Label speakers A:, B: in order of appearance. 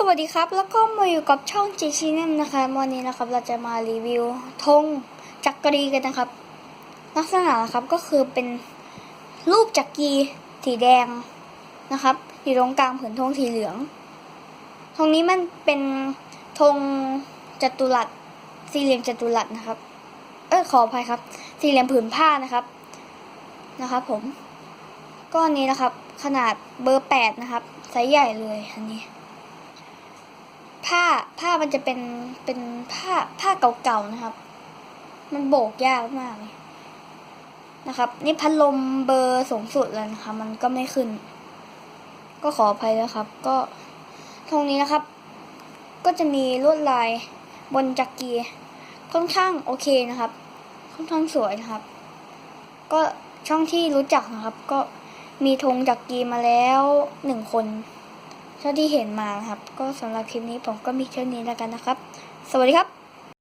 A: สวัสดีครับ แล้วก็มาอยู่กับช่องจีชีเนมนะคะวันนี้นะครับเราจะมารีวิวธงจักรีกันนะครับ ลักษณะนะครับก็คือเป็นรูปจักรีสีแดงนะครับ อยู่ตรงกลางผืนธงสีเหลืองธงนี้มันเป็นธงจัตุรัสสี่เหลี่ยมจัตุรัสนะครับ เออขออภัยครับ สี่เหลี่ยมผืนผ้านะครับนะครับ ผมก็อันนี้นะครับ ขนาดเบอร์แปดนะครับไซส์ใหญ่เลยอันนี้ ผ้าผ้ามันจะเป็นเป็นผ้าผ้าเก่าๆนะครับ มันโบกยากมากเลยนะครับ นี่พัดลมเบอร์สูงสุดแล้วนะคะมันก็ไม่ขึ้น ก็ขออภัยแล้วครับ ก็ตรงนี้นะครับ ก็จะมีลวดลายบนจักรีค่อนข้างโอเคนะครับ ค่อนข้างสวยนะครับ ก็ช่องที่รู้จักนะครับ ก็มีธงจักรีมาแล้วหนึ่งคน เท่าที่เห็นมานะครับ ก็สำหรับคลิปนี้ผมก็มีเท่านี้แล้วกันนะครับ สวัสดีครับ